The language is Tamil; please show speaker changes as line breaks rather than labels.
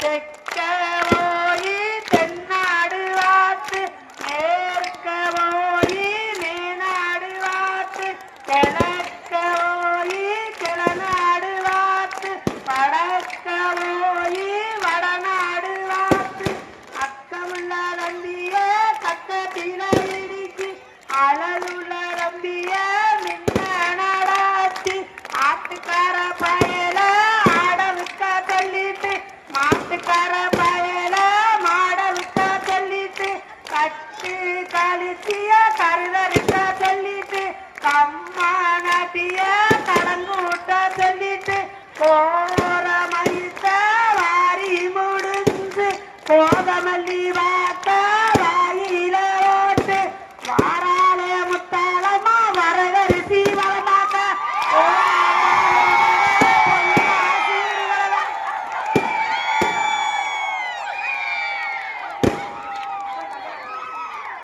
Take care. பருத்திய கருதறிக்க சொல்லிட்டு கம்மான தீய கடங்கு விட்ட சொல்லிட்டு போற மயித்த வாரி முடிஞ்சு போதமல்லி வாத்த வாயில ஓட்டு வாராலே முத்தாளமா வரகரிசி